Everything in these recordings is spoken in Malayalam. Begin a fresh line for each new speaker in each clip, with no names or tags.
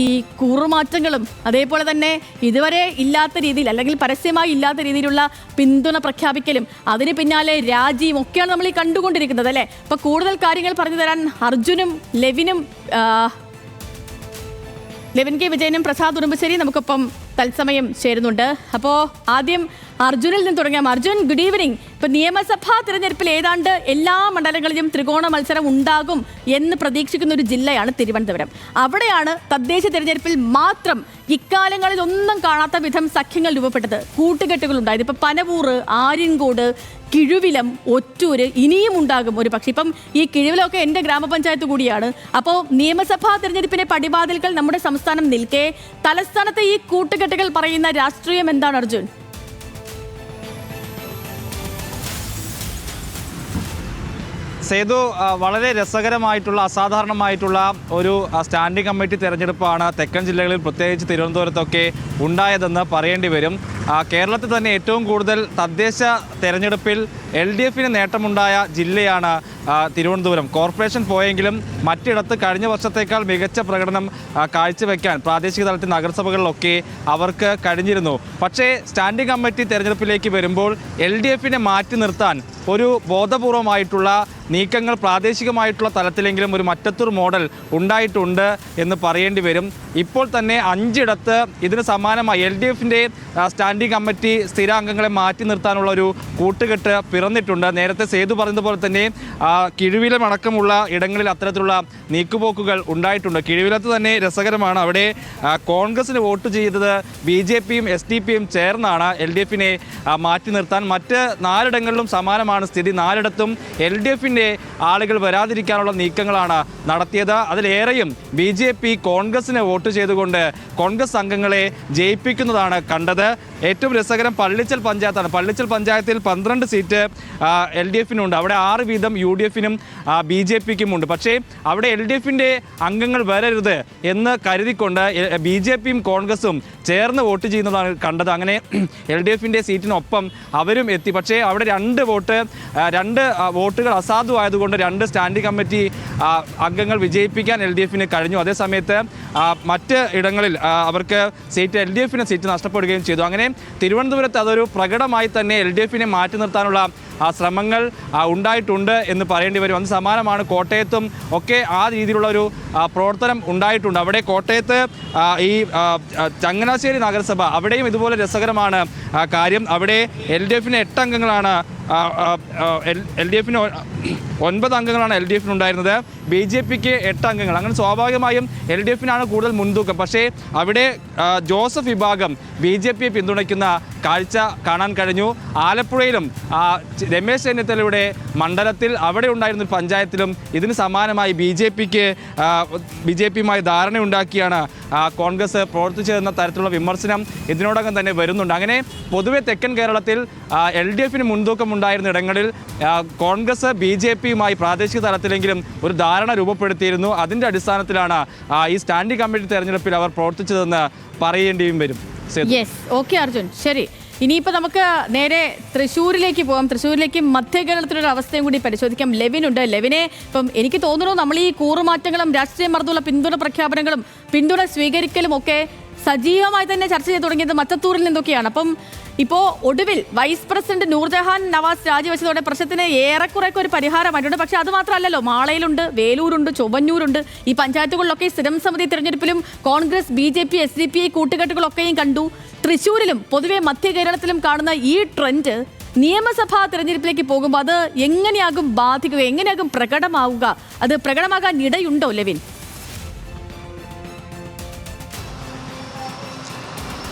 ഈ കൂറുമാറ്റങ്ങളും അതേപോലെ തന്നെ ഇതുവരെ ഇല്ലാത്ത രീതിയിൽ അല്ലെങ്കിൽ പരസ്യമായി ഇല്ലാത്ത രീതിയിലുള്ള പിന്തുണ പ്രഖ്യാപിക്കലും അതിന് പിന്നാലെ രാജിയും ഒക്കെയാണ് നമ്മൾ ഈ കണ്ടുകൊണ്ടിരിക്കുന്നത് അല്ലേ? അപ്പൊ കൂടുതൽ കാര്യങ്ങൾ പറഞ്ഞു തരാൻ അർജുനും ലെവിനും ലെവിൻ കെ വിജയനും പ്രസാദ് ഉറുമ്പശ്ശേരി നമുക്കൊപ്പം തത്സമയം ചേരുന്നുണ്ട്. അപ്പോ ആദ്യം അർജുനിൽ നിന്ന് തുടങ്ങാം. അർജുൻ ഗുഡ് ഈവനിങ് ഇപ്പൊ നിയമസഭാ തിരഞ്ഞെടുപ്പിൽ ഏതാണ്ട് എല്ലാ മണ്ഡലങ്ങളിലും ത്രികോണ മത്സരം ഉണ്ടാകും എന്ന് പ്രതീക്ഷിക്കുന്ന ഒരു ജില്ലയാണ് തിരുവനന്തപുരം. അവിടെയാണ് തദ്ദേശ തിരഞ്ഞെടുപ്പിൽ മാത്രം ഇക്കാലങ്ങളിൽ ഒന്നും കാണാത്ത വിധം സഖ്യങ്ങൾ രൂപപ്പെട്ടത്. കൂട്ടുകെട്ടുകൾ ഉണ്ടായത്. ഇപ്പൊ പനവൂർ ആര്യൻകോട് കിഴുവിലം ഒറ്റൂര് ഇനിയും ഉണ്ടാകും ഒരു പക്ഷേ. ഇപ്പം ഈ കിഴുവിലൊക്കെ എന്റെ ഗ്രാമപഞ്ചായത്ത് കൂടിയാണ്. അപ്പോൾ നിയമസഭാ തിരഞ്ഞെടുപ്പിനെ പടിവാതിൽകൾ നമ്മുടെ സംസ്ഥാനം നിൽക്കെ. തലസ്ഥാനത്തെ ഈ കൂട്ടുകെട്ടുകൾ പറയുന്ന രാഷ്ട്രീയം എന്താണ് അർജുൻ?
സേതു വളരെ രസകരമായിട്ടുള്ള അസാധാരണമായിട്ടുള്ള ഒരു സ്റ്റാൻഡിംഗ് കമ്മിറ്റി തെരഞ്ഞെടുപ്പാണ് തെക്കൻ ജില്ലകളിൽ പ്രത്യേകിച്ച് തിരുവനന്തപുരത്തൊക്കെ ഉണ്ടായതെന്ന് പറയേണ്ടി വരും. കേരളത്തിൽ തന്നെ ഏറ്റവും കൂടുതൽ തദ്ദേശ തെരഞ്ഞെടുപ്പിൽ എൽ ഡി എഫിന് നേട്ടമുണ്ടായ ജില്ലയാണ് തിരുവനന്തപുരം. കോർപ്പറേഷൻ പോയെങ്കിലും മറ്റിടത്ത് കഴിഞ്ഞ വർഷത്തേക്കാൾ മികച്ച പ്രകടനം കാഴ്ചവെക്കാൻ പ്രാദേശിക തലത്തിൽ നഗരസഭകളിലൊക്കെ അവർക്ക് കഴിഞ്ഞിരുന്നു. പക്ഷേ സ്റ്റാൻഡിംഗ് കമ്മിറ്റി തെരഞ്ഞെടുപ്പിലേക്ക് വരുമ്പോൾ എൽ ഡി എഫിനെ മാറ്റി നിർത്താൻ ഒരു ബോധപൂർവമായിട്ടുള്ള നീക്കങ്ങൾ പ്രാദേശികമായിട്ടുള്ള തലത്തിലെങ്കിലും ഒരു മറ്റത്തൂർ മോഡൽ ഉണ്ടായിട്ടുണ്ട് എന്ന് പറയേണ്ടി വരും. ഇപ്പോൾ തന്നെ അഞ്ചിടത്ത് ഇതിന് സമാനമായി എൽ ഡി എഫിന്റെ കമ്മിറ്റി സ്ഥിരാംഗങ്ങളെ മാറ്റി നിർത്താനുള്ള ഒരു കൂട്ടുകെട്ട് പിറന്നിട്ടുണ്ട്. നേരത്തെ സേതു പറഞ്ഞതുപോലെ തന്നെ ആ, കിഴുവിലം അടക്കമുള്ള ഇടങ്ങളിൽ അത്തരത്തിലുള്ള നീക്കുപോക്കുകൾ ഉണ്ടായിട്ടുണ്ട്. കിഴുവിലത്ത് തന്നെ രസകരമാണ്. അവിടെ കോൺഗ്രസിന് വോട്ട് ചെയ്തത് ബി ജെ പിയും എസ് ഡി പിയും ചേർന്നാണ് എൽ ഡി എഫിനെ മാറ്റി നിർത്താൻ. മറ്റ് നാലിടങ്ങളിലും സമാനമാണ് സ്ഥിതി. നാലിടത്തും എൽ ഡി എഫിന്റെ ആളുകൾ വരാതിരിക്കാനുള്ള നീക്കങ്ങളാണ് നടത്തിയത്. അതിലേറെയും ബി ജെ പി കോൺഗ്രസിന് വോട്ട് ചെയ്തുകൊണ്ട് കോൺഗ്രസ് അംഗങ്ങളെ ജയിപ്പിക്കുന്നതാണ് കണ്ടത്. ഏറ്റവും രസകരം പള്ളിച്ചൽ പഞ്ചായത്താണ്. പള്ളിച്ചൽ പഞ്ചായത്തിൽ പന്ത്രണ്ട് സീറ്റ് എൽ ഡി എഫിനുണ്ട്. അവിടെ ആറ് വീതം യു ഡി എഫിനും ബി ജെ പിക്കും ഉണ്ട് പക്ഷേ അവിടെ എൽ ഡി എഫിന്റെ അംഗങ്ങൾ വരരുത് എന്ന് കരുതിക്കൊണ്ട് ബി ജെ പിയും കോൺഗ്രസും ചേർന്ന് വോട്ട് ചെയ്യുന്നതാണ് കണ്ടത്. അങ്ങനെ എൽ ഡി എഫിന്റെ സീറ്റിനൊപ്പം അവരും എത്തി. പക്ഷേ അവിടെ രണ്ട് വോട്ട് രണ്ട് വോട്ടുകൾ അസാധുവായതുകൊണ്ട് രണ്ട് സ്റ്റാൻഡിംഗ് കമ്മിറ്റി അംഗങ്ങൾ വിജയിപ്പിക്കാൻ എൽ ഡി എഫിന് കഴിഞ്ഞു അതേസമയത്ത് മറ്റ് ഇടങ്ങളിൽ അവർക്ക് സീറ്റ് എൽ ഡി എഫിന് സീറ്റ് നഷ്ടപ്പെടുകയും ചെയ്തു. അങ്ങനെ തിരുവനന്തപുരത്ത് അതൊരു പ്രകടമായി തന്നെ എൽ ഡി എഫിനെ മാറ്റി നിർത്താനുള്ള ആ ശ്രമങ്ങൾ ഉണ്ടായിട്ടുണ്ട് എന്ന് പറയേണ്ടി വരും. അത് സമാനമാണ് കോട്ടയത്തും ഒക്കെ ആ രീതിയിലുള്ള ഒരു പ്രവർത്തനം ഉണ്ടായിട്ടുണ്ട്. അവിടെ കോട്ടയത്ത് ഈ ചങ്ങനാശ്ശേരി നഗരസഭ അവിടെയും ഇതുപോലെ രസകരമാണ് കാര്യം. അവിടെ എൽ ഡി എഫിന് എട്ട് അംഗങ്ങളാണ് എൽ ഡി എഫിന് ഒൻപത് അംഗങ്ങളാണ് എൽ ഡി എഫിന് ഉണ്ടായിരുന്നത്. ബി ജെ പിക്ക് എട്ട് അംഗങ്ങൾ. അങ്ങനെ സ്വാഭാവികമായും എൽ ഡി എഫിനാണ് കൂടുതൽ മുൻതൂക്കം. പക്ഷേ അവിടെ ജോസഫ് വിഭാഗം ബി ജെ പിയെ പിന്തുണയ്ക്കുന്ന കാഴ്ച കാണാൻ കഴിഞ്ഞു. ആലപ്പുഴയിലും രമേശ് ചെന്നിത്തലയുടെ മണ്ഡലത്തിൽ അവിടെ ഉണ്ടായിരുന്ന പഞ്ചായത്തിലും ഇതിന് സമാനമായി ബി ജെ പിക്ക് ബി ജെ പിയുമായി ധാരണയുണ്ടാക്കിയാണ് ഉണ്ടാക്കിയാണ് കോൺഗ്രസ് പ്രവർത്തിച്ചതെന്ന തരത്തിലുള്ള വിമർശനം ഇതിനോടകം തന്നെ വരുന്നുണ്ട്. അങ്ങനെ പൊതുവെ തെക്കൻ കേരളത്തിൽ എൽ ഡി എഫിന് മുൻതൂക്കം ഉണ്ടായിരുന്ന ഇടങ്ങളിൽ കോൺഗ്രസ് ബി ജെ പിയുമായി പ്രാദേശിക തലത്തിലെങ്കിലും ഒരു ധാരണ രൂപപ്പെടുത്തിയിരുന്നു. അതിന്റെ അടിസ്ഥാനത്തിലാണ് ഈ സ്റ്റാൻഡിംഗ് കമ്മിറ്റി തെരഞ്ഞെടുപ്പിൽ അവർ പ്രവർത്തിച്ചതെന്ന് പറയേണ്ടിയും വരും.
ഓക്കെ അർജുൻ. ശരി. ഇനിയിപ്പോൾ നമുക്ക് നേരെ തൃശ്ശൂരിലേക്ക് പോകാം തൃശ്ശൂരിലേക്ക് മധ്യ കേരളത്തിലൊരു അവസ്ഥയും കൂടി പരിശോധിക്കാം. ലെവിനുണ്ട്. ലെവിനെ ഇപ്പം എനിക്ക് തോന്നുന്നു നമ്മൾ ഈ കൂറുമാറ്റങ്ങളും രാഷ്ട്രീയ മർദ്ദമുള്ള പിന്തുണ പ്രഖ്യാപനങ്ങളും പിന്തുണ സ്വീകരിക്കലും ഒക്കെ സജീവമായി തന്നെ ചർച്ച ചെയ്ത് തുടങ്ങിയത് മറ്റത്തൂരിൽ നിന്നൊക്കെയാണ്. അപ്പം ഇപ്പോൾ ഒടുവിൽ വൈസ് പ്രസിഡന്റ് നൂർജഹാൻ നവാസ് രാജിവെച്ചതോടെ പ്രശ്നത്തിന് ഏറെക്കുറെയൊക്കെ ഒരു പരിഹാരമായിട്ടുണ്ട്. പക്ഷേ അത് മാത്രമല്ലല്ലോ മാളയിലുണ്ട് വേലൂരുണ്ട് ചൊവ്വന്നൂരുണ്ട്. ഈ പഞ്ചായത്തുകളിലൊക്കെ സ്ഥിരം സമിതി തിരഞ്ഞെടുപ്പിലും Congress B J P S D P കൂട്ടുകെട്ടുകളൊക്കെയും കണ്ടു. തൃശ്ശൂരിലും പൊതുവെ മധ്യ കേരളത്തിലും കാണുന്ന ഈ ട്രെൻഡ് നിയമസഭാ തെരഞ്ഞെടുപ്പിലേക്ക് പോകുമ്പോൾ അത് എങ്ങനെയാകും ബാധിക്കുക എങ്ങനെയാകും പ്രകടമാവുക അത് പ്രകടമാകാൻ ഇടയുണ്ടോ ലെവിൻ?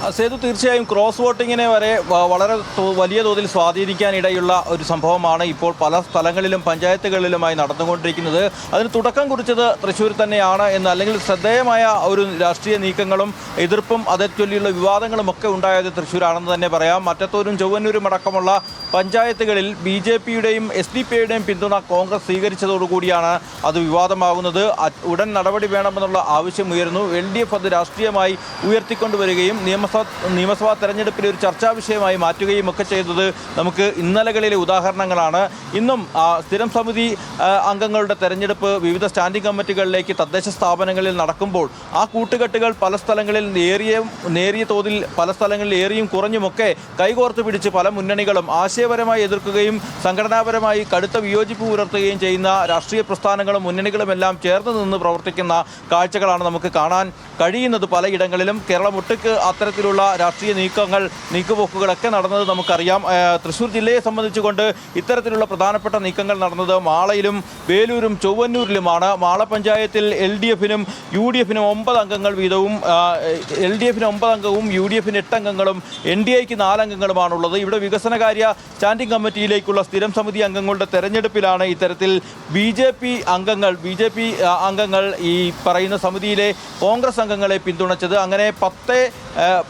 സേതു തീർച്ചയായും ക്രോസ് വോട്ടിങ്ങിനെ വരെ വളരെ വലിയ തോതിൽ സ്വാധീനിക്കാനിടയുള്ള ഒരു സംഭവമാണ് ഇപ്പോൾ പല സ്ഥലങ്ങളിലും പഞ്ചായത്തുകളിലുമായി നടന്നുകൊണ്ടിരിക്കുന്നത്. അതിന് തുടക്കം കുറിച്ചത് തൃശ്ശൂർ തന്നെയാണ് എന്ന് അല്ലെങ്കിൽ ശ്രദ്ധേയമായ ഒരു രാഷ്ട്രീയ നീക്കങ്ങളും എതിർപ്പും അതേ ചൊല്ലിയുള്ള വിവാദങ്ങളും ഒക്കെ ഉണ്ടായത് തൃശ്ശൂരാണെന്ന് തന്നെ പറയാം. മറ്റത്തൂരും ചൊവ്വന്നൂരും അടക്കമുള്ള പഞ്ചായത്തുകളിൽ ബി ജെ പിയുടെയും എസ് ഡി പിയുടെയും പിന്തുണ കോൺഗ്രസ് സ്വീകരിച്ചതോടുകൂടിയാണ് അത് വിവാദമാകുന്നത് ഉടൻ നടപടി വേണമെന്നുള്ള ആവശ്യം ഉയർന്നു എൽ ഡി എഫ് അത് രാഷ്ട്രീയമായി ഉയർത്തിക്കൊണ്ടുവരികയും നിയമസഭ നിയമസഭ നിയമസഭാ തെരഞ്ഞെടുപ്പിലെ ഒരു ചർച്ചാ വിഷയമായി മാറ്റുകയും ഒക്കെ ചെയ്തത് നമുക്ക് ഇന്നലകളിലെ ഉദാഹരണങ്ങളാണ്. ഇന്നും സ്ഥിരം സമിതി അംഗങ്ങളുടെ തെരഞ്ഞെടുപ്പ് വിവിധ സ്റ്റാൻഡിംഗ് കമ്മിറ്റികളിലേക്ക് തദ്ദേശ സ്ഥാപനങ്ങളിൽ നടക്കുമ്പോൾ ആ കൂട്ടുകെട്ടുകൾ പല സ്ഥലങ്ങളിൽ നേരിയ നേരിയ തോതിൽ പല സ്ഥലങ്ങളിൽ ഏറിയും കുറഞ്ഞുമൊക്കെ കൈകോർത്ത് പിടിച്ച് പല മുന്നണികളും ആശയപരമായി എതിർക്കുകയും സംഘടനാപരമായി കടുത്ത വിയോജിപ്പ് പുലർത്തുകയും ചെയ്യുന്ന രാഷ്ട്രീയ പ്രസ്ഥാനങ്ങളും മുന്നണികളും എല്ലാം ചേർന്ന് നിന്ന് പ്രവർത്തിക്കുന്ന കാഴ്ചകളാണ് നമുക്ക് കാണാൻ കഴിയുന്നത് പലയിടങ്ങളിലും കേരളം ഒട്ടുക്ക് അത്തരത്തിലുള്ള രാഷ്ട്രീയ നീക്കങ്ങൾ നീക്കുപോക്കുകളൊക്കെ നടന്നത് നമുക്കറിയാം. തൃശ്ശൂർ ജില്ലയെ സംബന്ധിച്ചുകൊണ്ട് ഇത്തരത്തിലുള്ള പ്രധാനപ്പെട്ട നീക്കങ്ങൾ നടന്നത് മാളയിലും വേലൂരും ചൊവ്വന്നൂരിലുമാണ്. മാള പഞ്ചായത്തിൽ എൽ ഡി എഫിനും യു ഡി എഫിനും ഒമ്പത് അംഗങ്ങൾ വീതവും എൽ ഡി എഫിന് ഒമ്പത് അംഗവും യു ഡി എഫിന് എട്ട് അംഗങ്ങളും എൻ ഡി എക്ക് നാലംഗങ്ങളുമാണുള്ളത് ഇവിടെ വികസനകാര്യ സ്റ്റാൻഡിംഗ് കമ്മിറ്റിയിലേക്കുള്ള സ്ഥിരം സമിതി അംഗങ്ങളുടെ തെരഞ്ഞെടുപ്പിലാണ് ഇത്തരത്തിൽ ബി ജെ പി അംഗങ്ങൾ ബി ജെ പി അംഗങ്ങൾ ഈ പറയുന്ന സമിതിയിലെ കോൺഗ്രസ് അംഗങ്ങളെ പിന്തുണച്ചത്. അങ്ങനെ പത്ത്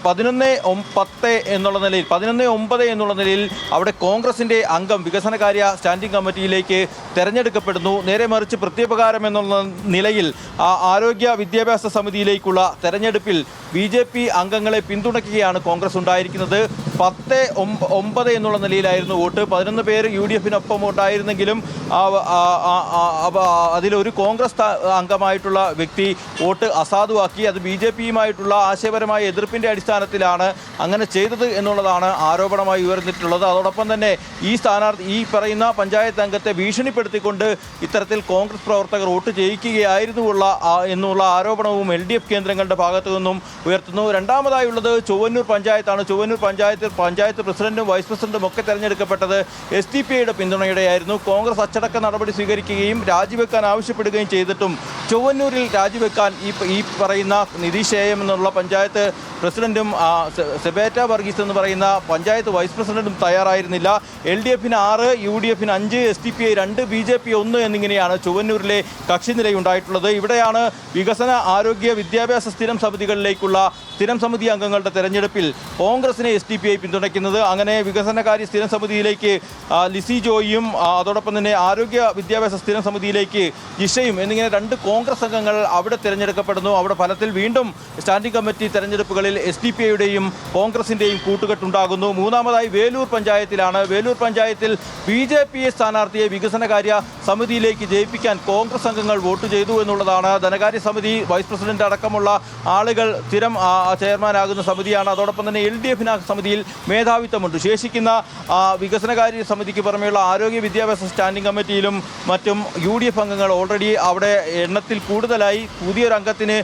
പതിനൊന്ന് പത്ത് എന്നുള്ള നിലയിൽ പതിനൊന്ന് ഒമ്പത് എന്നുള്ള നിലയിൽ അവിടെ കോൺഗ്രസിന്റെ അംഗം വികസനകാര്യ സ്റ്റാൻഡിംഗ് കമ്മിറ്റിയിലേക്ക് തെരഞ്ഞെടുക്കപ്പെടുന്നു. നേരെ മറിച്ച് പ്രത്യുപകാരം എന്നുള്ള നിലയിൽ ആരോഗ്യ വിദ്യാഭ്യാസ സമിതിയിലേക്കുള്ള തെരഞ്ഞെടുപ്പിൽ ബി ജെ പി അംഗങ്ങളെ പിന്തുണയ്ക്കുകയാണ് കോൺഗ്രസ് ഉണ്ടായിരിക്കുന്നത്. പത്ത് ഒമ്പ- ഒമ്പത് എന്നുള്ള നിലയിലായിരുന്നു വോട്ട്. പതിനൊന്ന് പേര് യു ഡി എഫിനൊപ്പം ഉണ്ടായിരുന്നെങ്കിലും അതിലൊരു കോൺഗ്രസ് അംഗമായിട്ടുള്ള വ്യക്തി വോട്ട് അസാധുവാക്കി. അത് ബി ജെ പിയുമായിട്ടുള്ള ആശയപരമായ എതിർപ്പിന്റെ അടിസ്ഥാനത്തിലാണ് അങ്ങനെ ചെയ്തത് എന്നുള്ളതാണ് ആരോപണമായി ഉയർന്നിട്ടുള്ളത്. അതോടൊപ്പം തന്നെ ഈ സ്ഥാനാർത്ഥി ഈ പറയുന്ന പഞ്ചായത്ത് അംഗത്തെ ഭീഷണിപ്പെടുത്തിക്കൊണ്ട് ഇത്തരത്തിൽ കോൺഗ്രസ് പ്രവർത്തകർ വോട്ട് ചെയ്യിക്കുകയായിരുന്നുമുള്ള ആ- എന്നുള്ള ആരോപണവും എൽ ഡി എഫ് കേന്ദ്രങ്ങളുടെ ഭാഗത്തു നിന്നും ഉയർത്തുന്നു. രണ്ടാമതായുള്ളത് ചൊവ്വന്നൂർ പഞ്ചായത്താണ്. ചൊവ്വന്നൂർ പഞ്ചായത്ത് പഞ്ചായത്ത് പ്രസിഡന്റും വൈസ് പ്രസിഡന്റും ഒക്കെ തെരഞ്ഞെടുക്കപ്പെട്ടത് എസ് ഡി പി ഐയുടെ പിന്തുണയുടെയായിരുന്നു. കോൺഗ്രസ് അച്ചടക്ക നടപടി സ്വീകരിക്കുകയും രാജിവെക്കാൻ ആവശ്യപ്പെടുകയും ചെയ്തിട്ടും ചൊവ്വന്നൂരിൽ രാജിവെക്കാൻ ഈ ഈ പറയുന്ന നിതീഷ് എ എം എന്നുള്ള പഞ്ചായത്ത് പ്രസിഡന്റും സെബേറ്റ വർഗീസ് എന്ന് പറയുന്ന പഞ്ചായത്ത് വൈസ് പ്രസിഡന്റും തയ്യാറായിരുന്നില്ല. എൽ ഡി എഫിന് ആറ് യു ഡി എഫിന് അഞ്ച് എസ് ഡി പി ഐ രണ്ട് ബി ജെ പി ഒന്ന് എന്നിങ്ങനെയാണ് ചൊവ്വന്നൂരിലെ കക്ഷിനിലയുണ്ടായിട്ടുള്ളത് ഇവിടെയാണ് വികസന ആരോഗ്യ വിദ്യാഭ്യാസ സ്ഥിരം സമിതികളിലേക്കുള്ള സ്ഥിരം സമിതി അംഗങ്ങളുടെ തെരഞ്ഞെടുപ്പിൽ കോൺഗ്രസിനെ എസ് ഡി പി ഐ പിന്തുണയ്ക്കുന്നത്. അങ്ങനെ വികസനകാര്യ സ്ഥിരം സമിതിയിലേക്ക് ലിസി ജോയിയും അതോടൊപ്പം തന്നെ ആരോഗ്യ വിദ്യാഭ്യാസ സ്ഥിരം സമിതിയിലേക്ക് ജിഷയും എന്നിങ്ങനെ രണ്ട് കോൺഗ്രസ് അംഗങ്ങൾ അവിടെ തിരഞ്ഞെടുക്കപ്പെടുന്നു. അവിടെ ഫലത്തിൽ വീണ്ടും സ്റ്റാൻഡിംഗ് കമ്മിറ്റി തെരഞ്ഞെടുപ്പുകളിൽ എസ് ഡി പി ഐയുടെയും കോൺഗ്രസിന്റെയും കൂട്ടുകെട്ടുണ്ടാകുന്നു. മൂന്നാമതായി വേലൂർ പഞ്ചായത്തിലാണ്. വേലൂർ പഞ്ചായത്തിൽ ബി ജെ പി സ്ഥാനാർത്ഥിയെ വികസനകാര്യ സമിതിയിലേക്ക് ജയിപ്പിക്കാൻ കോൺഗ്രസ് അംഗങ്ങൾ വോട്ട് ചെയ്തു എന്നുള്ളതാണ്. ധനകാര്യ സമിതി വൈസ് പ്രസിഡന്റ് അടക്കമുള്ള ആളുകൾ സ്ഥിരം ചെയർമാനാകുന്ന സമിതിയാണ്. അതോടൊപ്പം തന്നെ എൽ ഡി എഫിന് സമിതിയിൽ മേധാവിത്വമുണ്ട്. ശേഷിക്കുന്ന വികസനകാര്യ സമിതിക്ക് പുറമെയുള്ള ആരോഗ്യ വിദ്യാഭ്യാസ സ്റ്റാൻഡിംഗ് കമ്മിറ്റിയിലും മറ്റും യു ഡി എഫ് അംഗങ്ങൾ ഓൾറെഡി അവിടെ എണ്ണത്തിൽ കൂടുതലായി പുതിയൊരു അംഗത്തിന്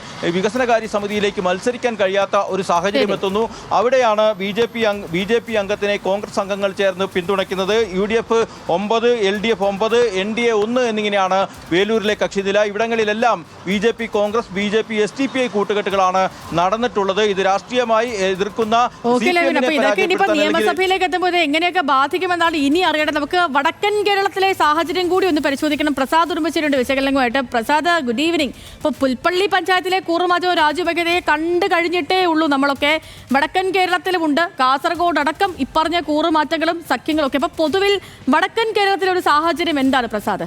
വികസനകാര്യ സമിതിയിലേക്ക് മത്സരിക്കാൻ കഴിയാത്ത ഒരു സാഹചര്യം എത്തുന്നു. അവിടെയാണ് B J P B J P അംഗത്തിനെ Congress അംഗങ്ങൾ ചേർന്ന് പിന്തുണയ്ക്കുന്നത്. യു ഡി എഫ് ഒമ്പത് എൽ ഡി എഫ് ഒമ്പത് എൻ ഡി എ ഒന്ന് എന്നിങ്ങനെയാണ് വേലൂരിലെ കക്ഷിനില. ഇവിടങ്ങളിലെല്ലാം B J P Congress B J P S D P I കൂട്ടുകെട്ടുകളാണ് നടന്നിട്ടുള്ളത്. ഇത് രാഷ്ട്രീയമായി എതിർക്കുന്ന
നിയമസഭയിലേക്ക് എത്തുമ്പോൾ എങ്ങനെയൊക്കെ ബാധിക്കുമെന്നാണ് ഇനി അറിയേണ്ടത്? നമുക്ക് വടക്കൻ കേരളത്തിലെ സാഹചര്യം കൂടി ഒന്ന് പരിശോധിക്കണം. പ്രസാദ് ഉറുമ്പശ്ശേരിയുടെ വിശകലനവുമായിട്ട് പ്രസാദ് ഗുഡ് ഈവനിങ് ഇപ്പൊ പുൽപ്പള്ളി പഞ്ചായത്തിലെ കൂറുമാറ്റവും രാജുവകതയെ കണ്ടു കഴിഞ്ഞിട്ടേ ഉള്ളൂ നമ്മളൊക്കെ. വടക്കൻ കേരളത്തിലുമുണ്ട്. കാസർഗോഡ് അടക്കം ഇപ്പറഞ്ഞ കൂറുമാറ്റങ്ങളും സഖ്യങ്ങളും ഒക്കെ അപ്പൊ പൊതുവിൽ വടക്കൻ കേരളത്തിലെ ഒരു സാഹചര്യം എന്താണ് പ്രസാദ്?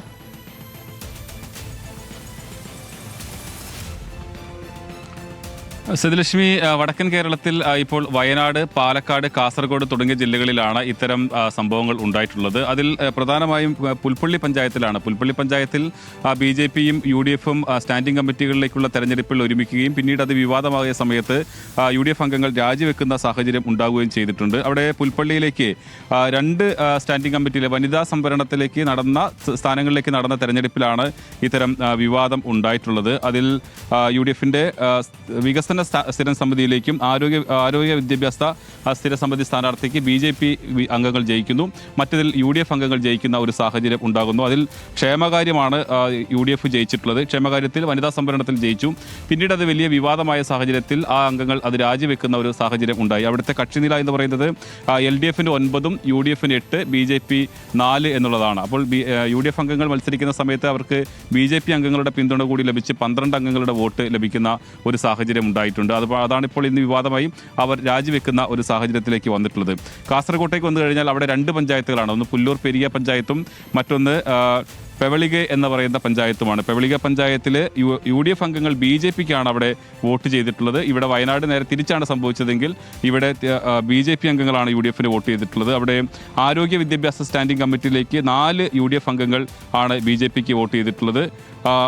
സതിലക്ഷ്മി വടക്കൻ കേരളത്തിൽ ഇപ്പോൾ വയനാട് പാലക്കാട് കാസർഗോഡ് തുടങ്ങിയ ജില്ലകളിലാണ് ഇത്തരം സംഭവങ്ങൾ ഉണ്ടായിട്ടുള്ളത്. അതിൽ പ്രധാനമായും പുൽപ്പള്ളി പഞ്ചായത്തിലാണ്. പുൽപ്പള്ളി പഞ്ചായത്തിൽ ബി ജെ പിയും യു ഡി എഫും സ്റ്റാൻഡിംഗ് കമ്മിറ്റികളിലേക്കുള്ള തെരഞ്ഞെടുപ്പിൽ ഒരുമിക്കുകയും പിന്നീട് അത് വിവാദമായ സമയത്ത് യു ഡി എഫ് അംഗങ്ങൾ രാജിവെക്കുന്ന സാഹചര്യം ഉണ്ടാവുകയും ചെയ്തിട്ടുണ്ട്. അവിടെ പുൽപ്പള്ളിയിലേക്ക് രണ്ട് സ്റ്റാൻഡിംഗ് കമ്മിറ്റിയിലെ വനിതാ സംവരണത്തിലേക്ക് നടന്ന സ്ഥാനങ്ങളിലേക്ക് നടന്ന തെരഞ്ഞെടുപ്പിലാണ് ഇത്തരം വിവാദം ഉണ്ടായിട്ടുള്ളത്. അതിൽ യു ഡി എഫിന്റെ വികസന സ്ഥാ- സ്ഥിരം സമിതിയിലേക്കും ആരോഗ്യ ആരോഗ്യ വിദ്യാഭ്യാസ സ്ഥിര സമിതി സ്ഥാനാർത്ഥിക്ക് ബി ജെ പി അംഗങ്ങൾ ജയിക്കുന്നു. മറ്റതിൽ യു ഡി എഫ് അംഗങ്ങൾ ജയിക്കുന്ന ഒരു സാഹചര്യം ഉണ്ടാകുന്നു. അതിൽ ക്ഷേമകാര്യമാണ് യു ഡി എഫ് ജയിച്ചിട്ടുള്ളത്. ക്ഷേമകാര്യത്തിൽ വനിതാ സംവരണത്തിൽ ജയിച്ചു. പിന്നീട് അത് വലിയ വിവാദമായ സാഹചര്യത്തിൽ ആ അംഗങ്ങൾ അത് രാജിവെക്കുന്ന ഒരു സാഹചര്യം ഉണ്ടായി. അവിടുത്തെ കക്ഷിനില എന്ന് പറയുന്നത് എൽ ഡി എഫിന് ഒൻപതും യു ഡി എഫിന് എട്ട് ബി ജെ പി നാല് എന്നുള്ളതാണ്. അപ്പോൾ യു ഡി എഫ് അംഗങ്ങൾ മത്സരിക്കുന്ന സമയത്ത് അവർക്ക് ബി ജെ പി അംഗങ്ങളുടെ പിന്തുണ കൂടി ലഭിച്ച് പന്ത്രണ്ട് അംഗങ്ങളുടെ വോട്ട് ലഭിക്കുന്ന ഒരു സാഹചര്യം ഉണ്ടായി. ഉണ്ടായിട്ടുണ്ട്. അത് അതാണ് ഇപ്പോൾ ഇന്ന് വിവാദമായി അവർ രാജിവെക്കുന്ന ഒരു സാഹചര്യത്തിലേക്ക് വന്നിട്ടുള്ളത്. കാസർഗോട്ടേക്ക് വന്നു കഴിഞ്ഞാൽ അവിടെ രണ്ട് പഞ്ചായത്തുകളാണ്. ഒന്ന് പുല്ലൂർ പെരിയ പഞ്ചായത്തും മറ്റൊന്ന് പെവളിക എന്ന് പറയുന്ന പഞ്ചായത്തുമാണ്. പെവളിക പഞ്ചായത്തിൽ യു യു ഡി എഫ് അംഗങ്ങൾ ബി ജെ പിക്കാണ് അവിടെ വോട്ട് ചെയ്തിട്ടുള്ളത്. ഇവിടെ വയനാട് നേരെ തിരിച്ചാണ് സംഭവിച്ചതെങ്കിൽ ഇവിടെ ബി ജെ പി അംഗങ്ങളാണ് യു ഡി എഫിന് വോട്ട് ചെയ്തിട്ടുള്ളത്. അവിടെ ആരോഗ്യ വിദ്യാഭ്യാസ സ്റ്റാൻഡിംഗ് കമ്മിറ്റിയിലേക്ക് നാല് യു ഡി എഫ് അംഗങ്ങൾ ആണ് ബി ജെ പിക്ക് വോട്ട് ചെയ്തിട്ടുള്ളത്.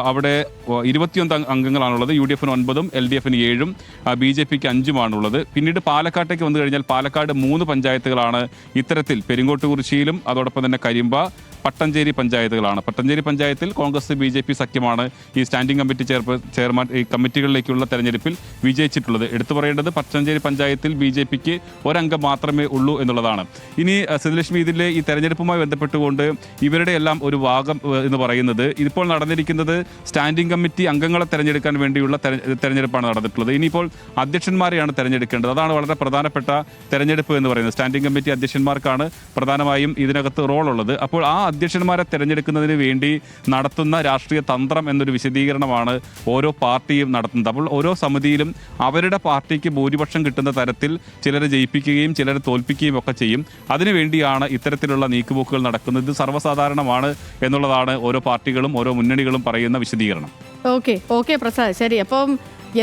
അവിടെ ഇരുപത്തിയൊന്ന് അംഗ- അംഗങ്ങളാണുള്ളത്. യു ഡി എഫിന് ഒൻപതും എൽ ഡി എഫിന് ഏഴും ബി ജെ പിക്ക് അഞ്ചുമാണുള്ളത്. പിന്നീട് പാലക്കാട്ടേക്ക് വന്നു കഴിഞ്ഞാൽ പാലക്കാട് മൂന്ന് പഞ്ചായത്തുകളാണ് ഇത്തരത്തിൽ. പെരിങ്ങോട്ടുകുറിശ്ശിയിലും അതോടൊപ്പം തന്നെ കരിമ്പ പട്ടഞ്ചേരി പഞ്ചായത്തുകളാണ്. പട്ടഞ്ചേരി പഞ്ചായത്തിൽ കോൺഗ്രസ് ബി ജെ പി സഖ്യമാണ് ഈ സ്റ്റാൻഡിംഗ് കമ്മിറ്റി ചെയർപേ ചെയർമാൻ ഈ കമ്മിറ്റികളിലേക്കുള്ള തെരഞ്ഞെടുപ്പിൽ വിജയിച്ചിട്ടുള്ളത്. എടുത്തു പറയേണ്ടത് പട്ടഞ്ചേരി പഞ്ചായത്തിൽ ബി ജെ പിക്ക് ഒരംഗം മാത്രമേ ഉള്ളൂ എന്നുള്ളതാണ്. ഇനി സിദ്ധലക്ഷ്മി ഇതിലെ ഈ തെരഞ്ഞെടുപ്പുമായി ബന്ധപ്പെട്ടുകൊണ്ട് ഇവരുടെ എല്ലാം ഒരു ഭാഗം എന്ന് പറയുന്നത് ഇതിപ്പോൾ നടന്നിരിക്കുന്നത് സ്റ്റാൻഡിംഗ് കമ്മിറ്റി അംഗങ്ങളെ തെരഞ്ഞെടുക്കാൻ വേണ്ടിയുള്ള തെര- തെരഞ്ഞെടുപ്പാണ് നടന്നിട്ടുള്ളത്. ഇനിയിപ്പോൾ അധ്യക്ഷന്മാരെയാണ് തെരഞ്ഞെടുക്കേണ്ടത്. അതാണ് വളരെ പ്രധാനപ്പെട്ട തെരഞ്ഞെടുപ്പ് എന്ന് പറയുന്നത്. സ്റ്റാൻഡിംഗ് കമ്മിറ്റി അധ്യക്ഷന്മാർക്കാണ് പ്രധാനമായും ഇതിനകത്ത് റോൾ ഉള്ളത് അപ്പോൾ ആ അധ്യക്ഷന്മാരെ തിരഞ്ഞെടുക്കുന്നതിന് വേണ്ടി നടത്തുന്ന രാഷ്ട്രീയ തന്ത്രം എന്നൊരു വിശദീകരണമാണ് ഓരോ പാർട്ടിയും നടത്തുന്നത്. അപ്പോൾ ഓരോ സമിതിയിലും അവരുടെ പാർട്ടിക്ക് ഭൂരിപക്ഷം കിട്ടുന്ന തരത്തിൽ ചിലരെ ജയിപ്പിക്കുകയും ചിലരെ തോൽപ്പിക്കുകയും ഒക്കെ ചെയ്യും. അതിനുവേണ്ടിയാണ് ഇത്തരത്തിലുള്ള നീക്കുപോക്കുകൾ നടക്കുന്നത്. ഇത് സർവസാധാരണമാണ് എന്നുള്ളതാണ് ഓരോ പാർട്ടികളും ഓരോ മുന്നണികളും പറയുന്ന വിശദീകരണം.
ഓക്കെ ഓക്കെ പ്രസാദ് ശരി. അപ്പം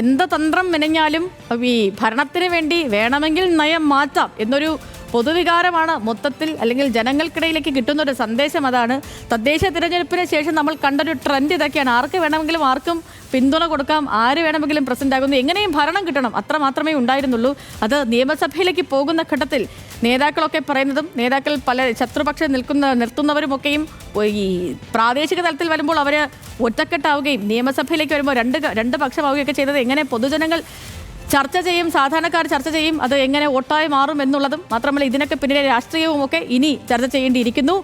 എന്ത് തന്ത്രം മെനഞ്ഞാലും ഈ ഭരണത്തിന് വേണ്ടി വേണമെങ്കിൽ നയം മാറ്റാം എന്നൊരു പൊതുവികാരമാണ് മൊത്തത്തിൽ അല്ലെങ്കിൽ ജനങ്ങൾക്കിടയിലേക്ക് കിട്ടുന്ന ഒരു സന്ദേശം അതാണ്. തദ്ദേശ തിരഞ്ഞെടുപ്പിന് ശേഷം നമ്മൾ കണ്ടൊരു ട്രെൻഡ് ഇതൊക്കെയാണ്. ആർക്ക് വേണമെങ്കിലും ആർക്കും പിന്തുണ കൊടുക്കാം. ആര് വേണമെങ്കിലും പ്രസിഡന്റ് ആകുന്നു. എങ്ങനെയും ഭരണം കിട്ടണം. അത്ര മാത്രമേ ഉണ്ടായിരുന്നുള്ളൂ. അത് നിയമസഭയിലേക്ക് പോകുന്ന ഘട്ടത്തിൽ നേതാക്കളൊക്കെ പറയുന്നതും നേതാക്കൾ പല ശത്രുപക്ഷം നിൽക്കുന്ന നിർത്തുന്നവരുമൊക്കെയും ഈ പ്രാദേശിക തലത്തിൽ വരുമ്പോൾ അവർ ഒറ്റക്കെട്ടാവുകയും നിയമസഭയിലേക്ക് വരുമ്പോൾ രണ്ട് രണ്ട് പക്ഷമാവുകയൊക്കെ ചെയ്തത് എങ്ങനെ പൊതുജനങ്ങൾ ചർച്ച ചെയ്യും സാധാരണക്കാർ ചർച്ച ചെയ്യും അത് എങ്ങനെ വോട്ടായി മാറും എന്നുള്ളതും മാത്രമല്ല ഇതിനൊക്കെ പിന്നിലെ രാഷ്ട്രീയവും ഒക്കെ ഇനി ചർച്ച ചെയ്യേണ്ടിയിരിക്കുന്നു.